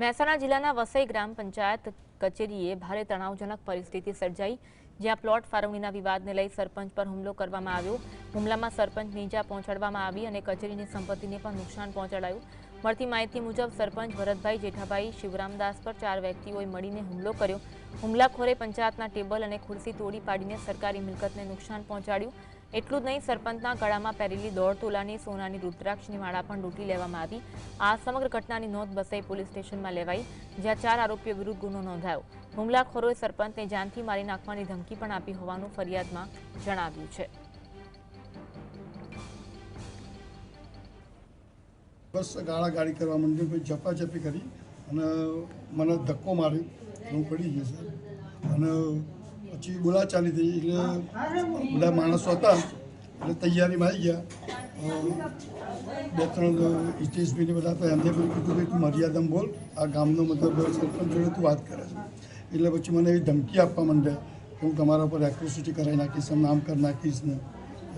મહેસાણા જિલ્લાના વસઈ ગ્રામ પંચાયત કચેરીએ ભારે તણાવજનક પરિસ્થિતિ સર્જાઈ, જ્યાં પ્લોટ ફાળવણીના વિવાદને લઈ સરપંચ પર હુમલો કરવામાં આવ્યો. હુમલામાં સરપંચને નીચા પહોંચાડવામાં આવી અને કચેરીની સંપત્તિને પણ નુકસાન પહોંચાડાયું. મળતી માહિતી મુજબ, સરપંચ ભરતભાઈ જેઠાભાઈ, શિવરામદાસ પર ચાર વ્યક્તિઓએ મળીને હુમલો કર્યો. હુમલાખોરે પંચાયતના ટેબલ અને ખુરશી તોડી પાડીને સરકારી મિલકતને નુકસાન પહોંચાડ્યું. એટલું જ નહીં, સરપંચના ગળામાં પહેરેલી દોઢ તોલાની સોનાની રુદ્રાક્ષની માળા પણ લૂંટી લેવામાં આવી. આ સમગ્ર ઘટનાની નોંધ બસાઈ પોલીસ સ્ટેશનમાં લેવાઈ, જ્યાં ચાર આરોપીઓ વિરુદ્ધ ગુનો નોંધાયો. હુમલાખોરોએ સરપંચને જાનથી મારી નાખવાની ધમકી પણ આપી હોવાનું ફરિયાદમાં જણાવ્યું છે. બસ ગાળા ગાડી કરવા માંડી કોઈ ઝપાઝપી કરી અને મને ધક્કો માર્યો. હું પડી ગયો અને પછી બોલાચાલી થઈ એટલે બધા માણસો હતા એટલે તૈયારીમાં આવી ગયા. બે ત્રણ હિતેશભાઈને બધા હતા એમને પણ કીધું કે તું મર્યાદામાં બોલ. આ ગામનો મતલબ સરપંચ જોડે તું વાત કરે છે. એટલે પછી મને એવી ધમકી આપવા માંડે કે હું તમારા ઉપર એક્રોસિટી કરાવી નાખીશ નામ કરી નાખીશ ને,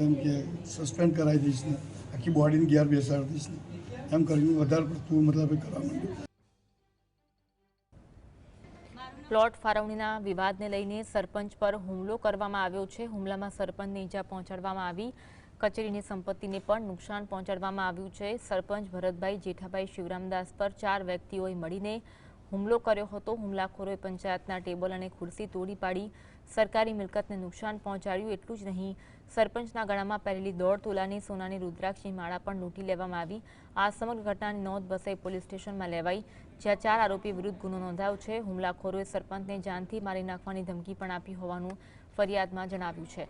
એમ કે સસ્પેન્ડ કરાવી દઈશ ને, આખી બોડીને ગેર બેસાડી દઈશ ને. એમ કરીને વધારે પડતું મતલબ કરવા માંડ્યું. પ્લોટ ફાળવણીના વિવાદને લઈને સરપંચ પર હુમલો કરવામાં આવ્યો છે. હુમલામાં સરપંચને ઈજા પહોંચાડવામાં આવી. કચેરીની સંપત્તિને પણ નુકસાન પહોંચાડવામાં આવ્યું છે. સરપંચ ભરતભાઈ જેઠાભાઈ શિવરામદાસ પર ચાર વ્યક્તિઓએ મળીને હુમલો કર્યો હતો. હુમલાખોરોએ પંચાયતના ટેબલ અને ખુરશી તોડી પાડી. સરકારી મિલકતને નુકસાન પહોંચાડ્યું એટલું જ નહીં, સરપંચના ગળામાં પહેરેલી દોઢ તોલાની સોનાની રુદ્રાક્ષની માળા પણ લૂંટી લેવામાં આવી. આ સમગ્ર ઘટનાની નોંધ વસઈ પોલીસ સ્ટેશનમાં લેવાઈ. જ્યાં ચાર આરોપી વિરુદ્ધ ગુનો નોંધાયો છે. હુમલાખોરોએ સરપંચને જાનથી મારી નાખવાની ધમકી પણ આપી હોવાનું ફરિયાદમાં જણાવ્યું છે.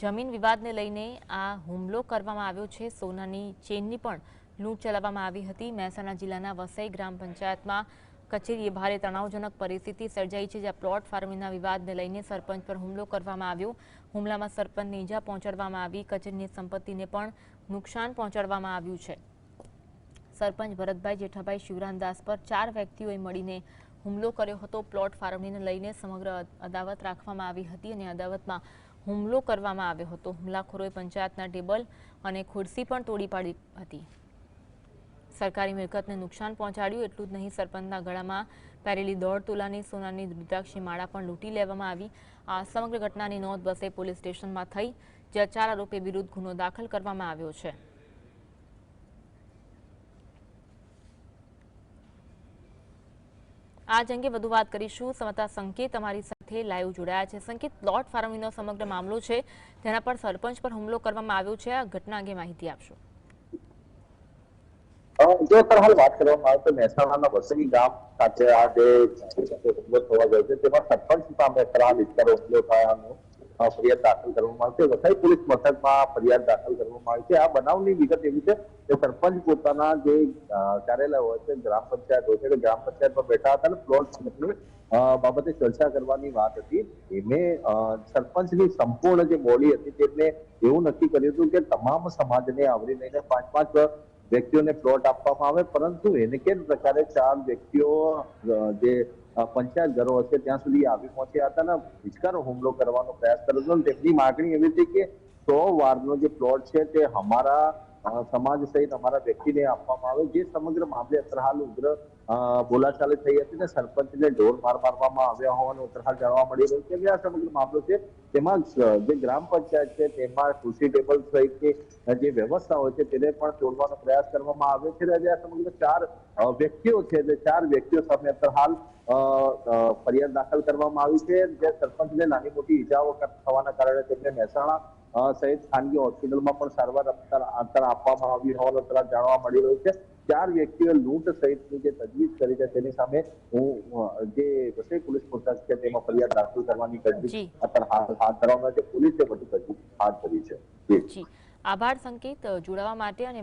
જમીન વિવાદને લઈને આ હુમલો કરવામાં આવ્યો છે. સોનાની ચેનની પણ લૂંટ ચલાવવામાં આવી હતી. મહેસાણા જિલ્લાના વસઈ ગ્રામ પંચાયતમાં કચેરીએ ભારે તણાવજનક પરિસ્થિતિ સર્જાઈ છે, જ્યાં પ્લોટ ફાર્મિંગના વિવાદને લઈને સરપંચ પર હુમલો કરવામાં આવ્યો. હુમલામાં સરપંચને ઈજા પહોંચાડવામાં આવી. કચેરીની સંપત્તિને પણ નુકસાન પહોંચાડવામાં આવ્યું છે. સરપંચ ભરતભાઈ જેઠાભાઈ શિવરામદાસ પર ચાર વ્યક્તિઓએ મળીને હુમલો કર્યો હતો. પ્લોટ ફાળવણીને લઈને સમગ્ર અદાવત રાખવામાં આવી હતી અને અદાવતમાં હુમલો કરવામાં આવ્યો હતો. હુમલાખોરોએ પંચાયતના ટેબલ અને ખુરશી પણ તોડી પાડી હતી. સરકારી મિલકતને નુકસાન પહોંચાડ્યું એટલું જ નહીં, સરપંચના ગળામાં પહેરેલી દોઢ તોલાની સોનાની રુદ્રાક્ષી માળા પણ લૂંટી લેવામાં આવી. આ સમગ્ર ઘટનાની નોંધ બસે પોલીસ સ્ટેશનમાં થઈ. જ્યાં ચાર આરોપી વિરુદ્ધ ગુનો દાખલ કરવામાં આવ્યો છે. આજ અંગે વધુ વાત કરીશું. સમતા સંકેત અમારી સાથે લાઈવ જોડાયા છે. સંકેત પ્લોટ ફાર્મિંગનો સમગ્ર મામલો છે. તેના પર સરપંચ પર હુમલો કરવામાં આવ્યો છે. આ ઘટના અંગે માહિતી આપશો. જો અત્યારે વાત કરવામાં આવે તો મહેસાણાના વસઈ ગામ સાથે આ જે હુમલો થવા ગયો છે, તેમાં સરપંચ સામે અત્યારે વિસ્તારો હુમલો થયાનું ફરિયાદ દાખલ કરવામાં આવી છે. વસઈ પોલીસ મથકમાં ફરિયાદ દાખલ કરવામાં આવી છે. આ બનાવની વિગત એવી છે કે સરપંચ પોતાના જે કાર્યાલય હોય છે, ગ્રામ પંચાયત હોય છે કે ગ્રામ પંચાયતમાં બેઠા હતા અને પ્લોટ બાબતે ચર્ચા કરવાની વાત હતી. એમને સરપંચની સંપૂર્ણ જે બોડી હતી તેમને એવું નક્કી કર્યું હતું કે તમામ સમાજને આવરી લઈને પાંચ પાંચ વ્યક્તિઓને પ્લોટ આપવામાં આવે. પરંતુ એને કેમ પ્રકારે ચાર વ્યક્તિઓ જે પંચાયત ઘરો હશે, ત્યાં સુધી આવી પહોંચ્યા હતા ને વિચકારો હુમલો કરવાનો પ્રયાસ કર્યો હતો. તેમની માગણી એવી હતી કે સો વારનો જે પ્લોટ છે તે અમારા સમાજ સહિત અમારા વ્યક્તિને આપવામાં આવે. જે સમગ્ર મામલે અત્રહાલ હાલ ઉગ્ર બોલાચાલી થઈ હતી ને સરપંચને ઢોર માર મારવામાં આવ્યા હોવાનું અત્રહાલ હાલ જાણવા મળી રહ્યું છે. કે આ સમગ્ર મામલો છે. તેમાં જે ગ્રામ પંચાયત છે, તેમાં કૃષિ ટેબલ સહિતની જે વ્યવસ્થા હોય છે, તેને પણ તોડવાનો પ્રયાસ કરવામાં આવ્યો છે. અને આ સમગ્ર ચાર વ્યક્તિઓ છે, જે ચાર વ્યક્તિઓ સામે અત્રહાલ ફરિયાદ દાખલ કરવામાં આવી છે. જે સરપંચને નાની મોટી ઈજાઓ થવાના કારણે તેમને મહેસાણા સહિત ખાનગી હોસ્પિટલમાં પણ સારવાર અત્યારે આપવામાં આવી હોવાનું અત્યારે જાણવા મળી રહ્યું છે. ચાર વ્યક્તિઓએ લૂંટ સહિતની જે તજવીજ કરી છે તેની સામે હું જે વસઈ પોલીસ મથક છે તેમાં ફરિયાદ દાખલ કરવાની તજવીજ અત્યારે હાથ ધરવામાં છે. પોલીસે બધું તજવીજ હાથ ધરી છે. આભાર સંકેત જોડાવા માટે અને